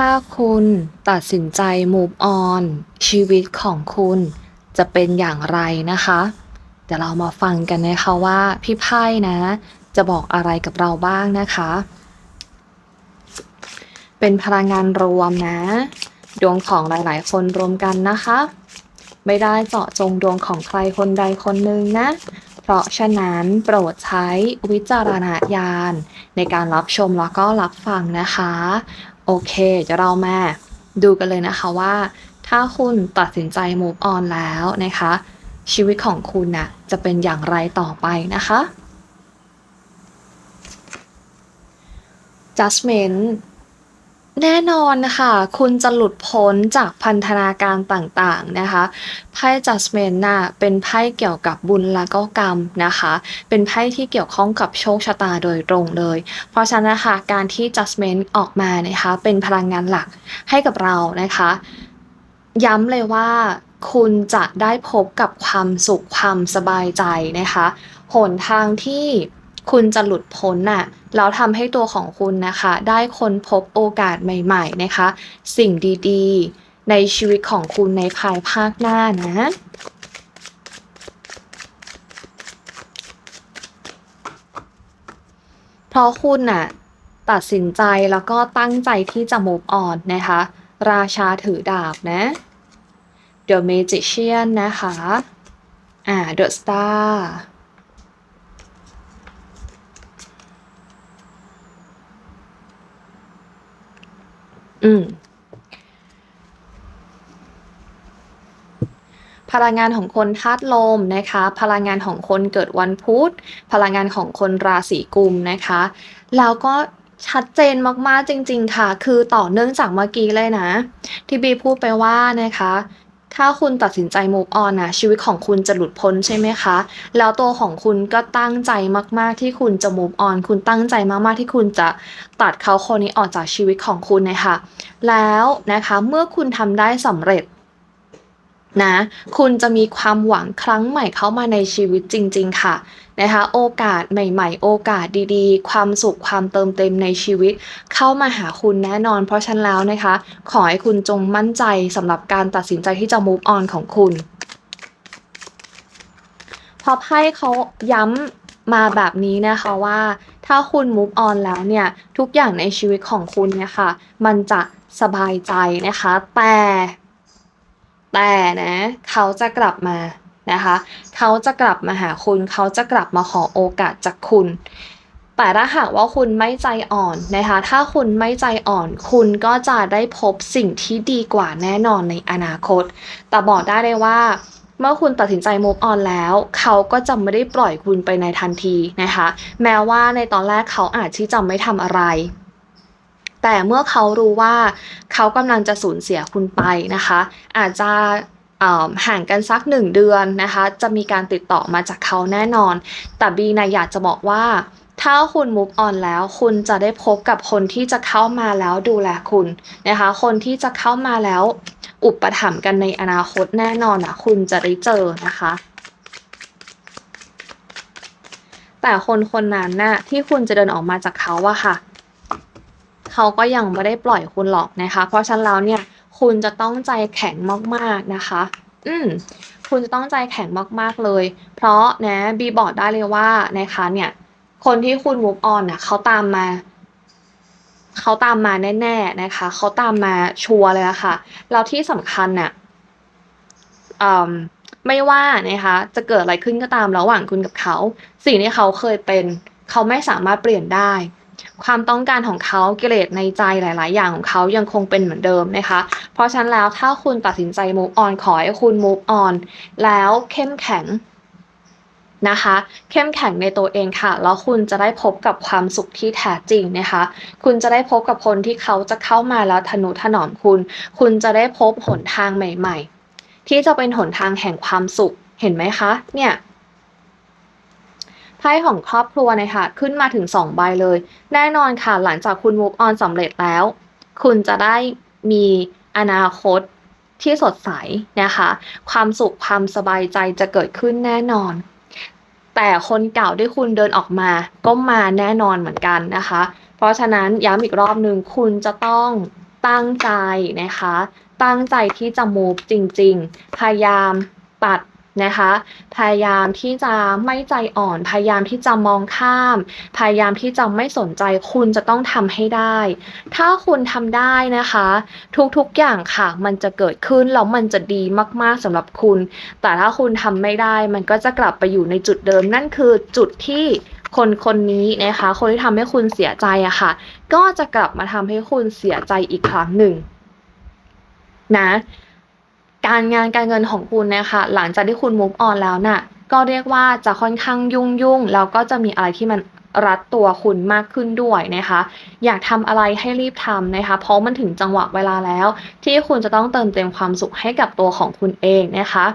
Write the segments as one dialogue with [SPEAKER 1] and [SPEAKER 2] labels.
[SPEAKER 1] ถ้าคุณตัดสินใจ move on ชีวิตของคุณจะเป็นอย่างไรนะคะ เดี๋ยวเรามาฟังกันนะคะว่าพี่ไพ่นะ จะบอกอะไรกับเราบ้างนะคะ เป็นพลังงานรวมนะ ดวงของหลาย ๆ คนรวมกันนะคะ ไม่ได้เจาะจงดวงของใครคนใดคนหนึ่งนะ เพราะฉะนั้นโปรดใช้วิจารณญาณในการรับชมแล้วก็รับฟังนะคะ โอเคเดี๋ยวเรามาดูกันเลยนะคะว่า ถ้าคุณตัดสินใจ move on แล้วนะคะ ชีวิตของคุณนะ่ะจะเป็นอย่างไรต่อไปนะคะ judgment แน่นอนนะคะคุณจะหลุดพ้นจากพันธนาการต่างๆนะคะไพ่ judgment น่ะเป็นไพ่เกี่ยวกับบุญและก็กรรมนะคะ เป็นไพ่ที่เกี่ยวข้องกับโชคชะตาโดยตรงเลย เพราะฉะนั้นนะคะการที่ judgment ออกมานะคะเป็นพลังงานหลักให้กับเรานะคะ ย้ำเลยว่าคุณจะได้พบกับความสุขความสบายใจนะคะ หนทางที่ คุณจะหลุดพ้นน่ะแล้วทำให้ตัวของคุณนะคะ ได้ค้นพบโอกาสใหม่ ๆนะคะ สิ่งดีๆ ในชีวิตของคุณในภายภาคหน้านะเพราะคุณน่ะตัดสินใจแล้วก็ตั้งใจที่จะ move on นะคะ ราชาถือดาบนะ The Magician นะคะ อ่า The Star อืม พลังงานของคนธาตุลมนะคะ พลังงานของคนเกิดวันพุธ พลังงานของคนราศีกุมนะคะ แล้วก็ชัดเจนมากๆจริง ๆ ค่ะ คือต่อเนื่องจากเมื่อกี้เลยนะ ที่บีพูดไปว่านะคะ ถ้าคุณตัดสินใจ move on นะชีวิตของคุณจะหลุดพ้นใช่ไหมคะ แล้วตัวของคุณก็ตั้งใจมาก ๆ ที่คุณจะ move on คุณตั้งใจมาก ๆ ที่คุณจะตัดเขาคนนี้ออกจากชีวิตของคุณนะคะ แล้วนะคะเมื่อคุณทำได้สำเร็จนะ คุณจะมีความหวังครั้งใหม่เข้ามาในชีวิตจริง ๆ ค่ะ นะคะโอกาสใหม่ๆ โอกาสดีๆ ความสุขความเติมเต็มในชีวิต เข้ามาหาคุณแน่นอน เพราะฉะนั้นแล้วนะคะ ขอให้คุณจงมั่นใจสำหรับการตัดสินใจที่จะ move on ของคุณพอไพ่เขาย้ำมาแบบนี้นะคะว่าถ้าคุณ move on แล้วเนี่ยทุกอย่างในชีวิตของคุณเนี่ยค่ะ มันจะสบายใจนะคะ แต่แต่นะ เขาจะกลับมา นะคะ เขาจะกลับมาหาคุณ เขาจะกลับมาขอโอกาสจากคุณ แต่ถ้าหากว่าคุณไม่ใจอ่อนนะคะ ถ้าคุณไม่ใจอ่อน คุณก็จะได้พบสิ่งที่ดีกว่าแน่นอนในอนาคต แต่บอกได้เลยว่าเมื่อคุณตัดสินใจ move on แล้ว เขาก็จะไม่ได้ปล่อยคุณไปในทันทีนะคะ แม้ว่าในตอนแรกเขาอาจที่จะไม่ทำอะไร แต่เมื่อเขารู้ว่าเขากำลังจะสูญเสียคุณไปนะคะ อาจจะ ห่างกันสักหนึ่งเดือนนะคะ จะมีการติดต่อมาจากเขาแน่นอน แต่บีนะอยากจะบอกว่า ถ้าคุณ move on แล้ว คุณจะได้พบกับคนที่จะเข้ามาแล้วดูแลคุณนะคะ คนที่จะเข้ามาแล้วอุปถัมภ์กันในอนาคตแน่นอนนะคุณจะได้เจอนะคะ แต่คนคนนั้นนะ่ะที่คุณจะเดินออกมาจากเขาอะค่ะ เขาก็ยังไม่ได้ปล่อยคุณหรอกนะคะ เพราะฉะนั้นแล้วเนี่ย คุณจะต้องใจแข็งมากๆนะคะ อืมคุณจะต้องใจแข็งมากๆเลย เพราะนะบีบอกได้เลยว่านะคะเนี่ย คนที่คุณ move on น่ะเขาตามมาเขาตามมาแน่ ๆนะคะเขาตามมาชัวร์เลยะค่ะแล้วที่สำคัญน่ะไม่ว่านะคะ จะเกิดอะไรขึ้นก็ตามระหว่างคุณกับเขา สิ่งที่เขาเคยเป็น เขาไม่สามารถเปลี่ยนได้ ความต้องการของเขากิเลสในใจหลาย ๆ อย่างของเขายังคงเป็นเหมือนเดิมนะคะ เพราะฉะนั้นแล้วถ้าคุณตัดสินใจ move on ขอให้คุณ move on แล้วเข้มแข็งนะคะ เข้มแข็งในตัวเองค่ะ แล้วคุณจะได้พบกับความสุขที่แท้จริงนะคะ คุณจะได้พบกับคนที่เขาจะเข้ามาแล้วทนุถนอมคุณ คุณจะได้พบหนทางใหม่ ๆ ที่จะเป็นหนทางแห่งความสุขเห็นไหมคะ เนี่ย ไพ่ของครอบครัวนะคะขึ้นมาถึง 2 ใบเลย แน่นอนค่ะหลังจากคุณ move on สำเร็จแล้ว คุณจะได้มีอนาคตที่สดใสนะคะ ความสุขความสบายใจจะเกิดขึ้นแน่นอน แต่คนเก่าที่คุณเดินออกมาก็มาแน่นอนเหมือนกันนะคะ เพราะฉะนั้นย้ำอีกรอบหนึ่งคุณจะต้องตั้งใจนะคะ ตั้งใจที่จะ move จริง ๆ พยายามตัด นะคะ พยายามที่จะไม่ใจอ่อน พยายามที่จะมองข้าม พยายามที่จะไม่สนใจคุณจะต้องทำให้ได้ ถ้าคุณทำได้นะคะ ทุกๆอย่างค่ะ มันจะเกิดขึ้นแล้วมันจะดีมากๆสำหรับคุณ แต่ถ้าคุณทำไม่ได้มันก็จะกลับไปอยู่ในจุดเดิมนั่นคือจุดที่คนคนนี้นะคะ คนที่ทำให้คุณเสียใจอะค่ะ ก็จะกลับมาทำให้คุณเสียใจอีกครั้งหนึ่งนะ การงานการเงินของคุณนะคะหลังจากที่คุณ move on แล้วน่ะก็เรียกว่าจะค่อนข้างยุ่งยุ่งแล้วก็จะมีอะไรที่มันรัดตัวคุณมากขึ้นด้วยนะคะ อยากทำอะไรให้รีบทำนะคะ เพราะมันถึงจังหวะเวลาแล้ว ที่คุณจะต้องเติมเต็มความสุขให้กับตัวของคุณเองนะคะ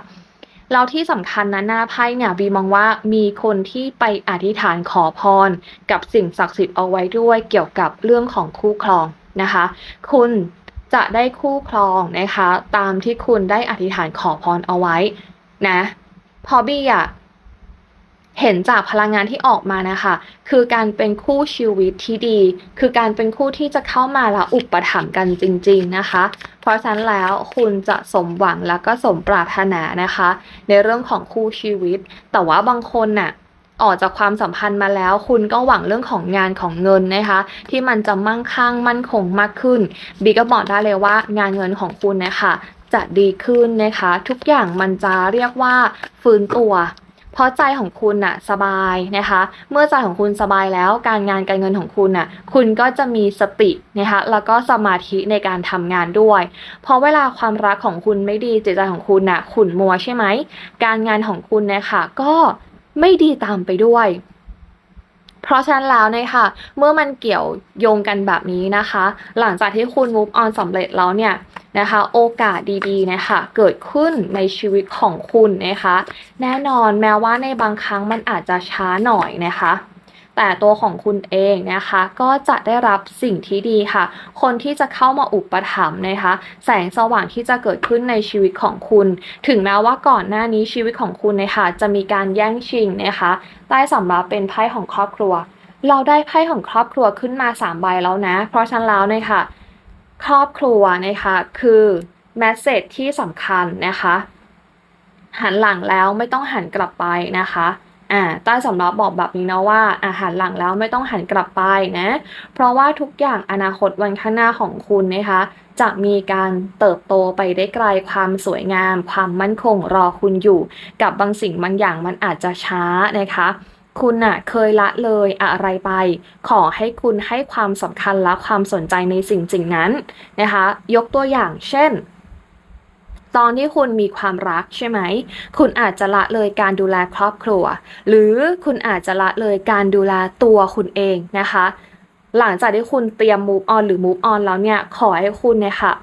[SPEAKER 1] แล้วที่สำคัญนะหน้าไพ่เนี่ยบีมองว่ามีคนที่ไปอธิษฐานขอพร กับสิ่งศักดิ์สิทธิ์เอาไว้ด้วยเกี่ยวกับเรื่องของคู่ครองนะคะ คุณ จะได้คู่ครองนะคะ ตามที่คุณได้อธิษฐานขอพรเอาไว้นะพอบี้อะเห็นจากพลังงานที่ออกมานะคะ คือการเป็นคู่ชีวิตที่ดี คือการเป็นคู่ที่จะเข้ามาแล้วอุปถัมภ์กันจริง ๆนะคะ เพราะฉะนั้นแล้วคุณจะสมหวังแล้วก็สมปรารถนานะคะ ในเรื่องของคู่ชีวิต แต่ว่าบางคนน่ะ ออกจากความสัมพันธ์มาแล้ว คุณก็หวังเรื่องของงานของเงินนะคะ ที่มันจะมั่งคั่งมั่นคงมากขึ้นบีก็บอกได้เลยว่างานเงินของคุณนะคะจะดีขึ้นนะคะ ทุกอย่างมันจะเรียกว่าฟื้นตัวเพราะใจของคุณน่ะสบายนะคะ เมื่อใจของคุณสบายแล้วการงานการเงินของคุณน่ะ คุณก็จะมีสตินะคะ แล้วก็สมาธิในการทำงานด้วย เพราะเวลาความรักของคุณไม่ดีจิตใจของคุณน่ะขุ่นมัวใช่ไหม การงานของคุณนี่ยค่ะก็ ไม่ดีตามไปด้วย เพราะฉะนั้นแล้วเนี่ยค่ะเมื่อมันเกี่ยวโยงกันแบบนี้นะคะ หลังจากที่คุณ move on สำเร็จแล้วเนี่ยนะคะ โอกาสดีๆนะคะเกิดขึ้นในชีวิตของคุณนะคะ แน่นอนแม้ว่าในบางครั้งมันอาจจะช้าหน่อยนะคะ แต่ตัวของคุณเองนะคะก็จะได้รับสิ่งที่ดีค่ะ คนที่จะเข้ามาอุปถัมภ์นะคะ แสงสว่างที่จะเกิดขึ้นในชีวิตของคุณ ถึงแม้ว่าก่อนหน้านี้ชีวิตของคุณนะคะจะมีการแย่งชิงนะคะใต้สำรับเป็นไพ่ของครอบครัว เราได้ไพ่ของครอบครัวขึ้นมา3ใบแล้วนะ เพราะฉะนั้นแล้วเนี่ยค่ะครอบครัวนะคะคือแมสเซจที่สำคัญนะคะ หันหลังแล้วไม่ต้องหันกลับไปนะคะ อ่าใต้สำรับบอกแบบนี้นะว่าอาหันหลังแล้วไม่ต้องหันกลับไปนะ เพราะว่าทุกอย่างอนาคตวันข้างหน้าของคุณนะคะ จะมีการเติบโตไปได้ไกลความสวยงาม ความมั่นคงรอคุณอยู่ กับบางสิ่งบางอย่างมันอาจจะช้านะคะคุณน่ะเคยละเลยอะไรไป ขอให้คุณให้ความสำคัญและความสนใจในสิ่งสิ่งนั้นนะคะ ยกตัวอย่างเช่น ตอนที่คุณมีความรักใช่ไหม คุณอาจจะละเลยการดูแลครอบครัว หรือคุณอาจจะละเลยการดูแลตัวคุณเองนะคะ หลังจากที่คุณเตรียม move on หรือ move on แล้วเนี่ย ขอให้คุณเนี่ยค่ะ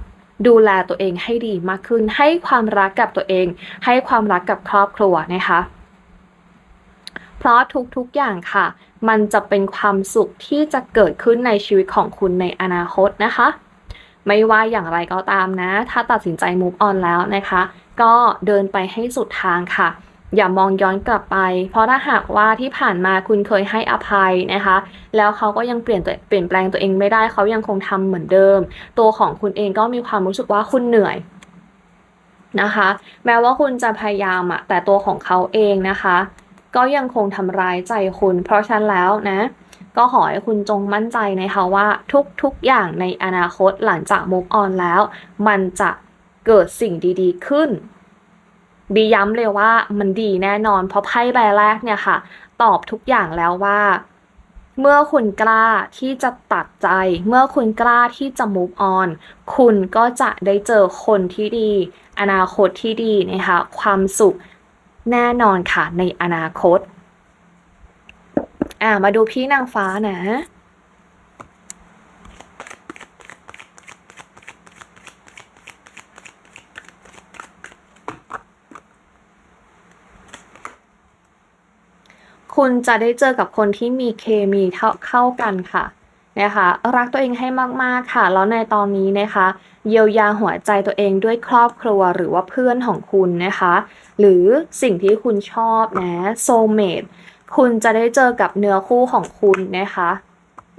[SPEAKER 1] ดูแลตัวเองให้ดีมากขึ้น ให้ความรักกับตัวเอง ให้ความรักกับครอบครัวนะคะ เพราะทุกๆอย่างค่ะ มันจะเป็นความสุขที่จะเกิดขึ้นในชีวิตของคุณในอนาคตนะคะ ไม่ว่าอย่างไรก็ตามนะ ถ้าตัดสินใจ move on แล้วนะคะ ก็เดินไปให้สุดทางค่ะ อย่ามองย้อนกลับไป เพราะถ้าหากว่าที่ผ่านมาคุณเคยให้อภัยนะคะ แล้วเขาก็ยังเปลี่ยนเปลี่ยนแปลงตัวเองไม่ได้เขายังคงทำเหมือนเดิม ตัวของคุณเองก็มีความรู้สึกว่าคุณเหนื่อยนะคะ แม้ว่าคุณจะพยายามอะแต่ตัวของเขาเองนะคะ ก็ยังคงทำร้ายใจคุณ เพราะฉะนั้นแล้วนะ ก็ขอให้คุณจงมั่นใจนะคะว่าทุกๆอย่างในอนาคตหลังจาก move on แล้ว มันจะเกิดสิ่งดีๆขึ้น บีย้ำเลยว่ามันดีแน่นอน เพราะไพ่ใบแรกเนี่ยค่ะ ตอบทุกอย่างแล้วว่า เมื่อคุณกล้าที่จะตัดใจ เมื่อคุณกล้าที่จะ move on คุณก็จะได้เจอคนที่ดี อนาคตที่ดีนะคะ ความสุขแน่นอนค่ะในอนาคต อ่ามาดูพี่นางฟ้านะ คุณจะได้เจอกับคนที่มีเคมีเท่าเข้ากันค่ะนะคะรักตัวเองให้มากๆค่ะ แล้วในตอนนี้นะคะ เยียวยาหัวใจตัวเองด้วยครอบครัวหรือว่าเพื่อนของคุณนะคะ หรือสิ่งที่คุณชอบนะโซเมด คุณจะได้เจอกับเนื้อคู่ของคุณนะคะ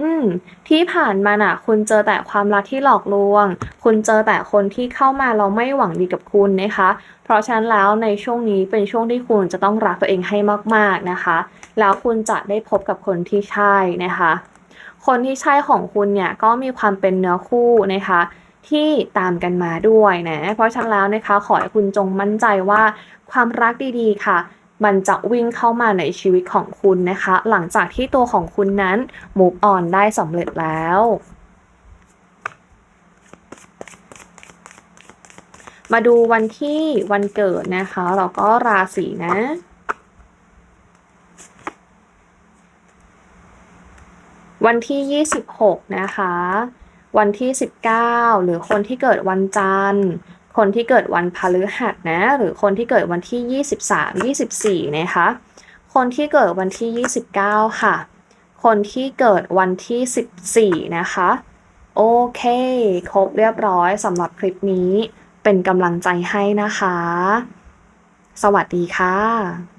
[SPEAKER 1] อืม ที่ผ่านมาน่ะ คุณเจอแต่ความรักที่หลอกลวง คุณเจอแต่คนที่เข้ามาแล้วไม่หวังดีกับคุณนะคะ เพราะฉะนั้นแล้วในช่วงนี้เป็นช่วงที่คุณจะต้องรักตัวเองให้มากๆนะคะ แล้วคุณจะได้พบกับคนที่ใช่นะคะ คนที่ใช่ของคุณเนี่ยก็มีความเป็นเนื้อคู่นะคะที่ตามกันมาด้วยนะ เพราะฉะนั้นแล้วนะคะ ขอให้คุณจงมั่นใจว่าความรักดีๆ ค่ะ มันจะวิ่งเข้ามาในชีวิตของคุณนะคะ หลังจากที่ตัวของคุณนั้น move on ได้สำเร็จแล้วมาดูวันที่วันเกิดนะคะ แล้วก็ราศีนะ วันที่ 26 นะคะ วันที่ 19 หรือคนที่เกิดวันจันทร์ คนที่เกิดวันพฤหัสนะ หรือคนที่เกิดวันที่ 23 24 นะคะ คนที่เกิดวันที่ 29 ค่ะ คนที่เกิดวันที่ 14 นะคะ โอเค ครบเรียบร้อยสำหรับคลิปนี้ เป็นกำลังใจให้นะคะ สวัสดีค่ะ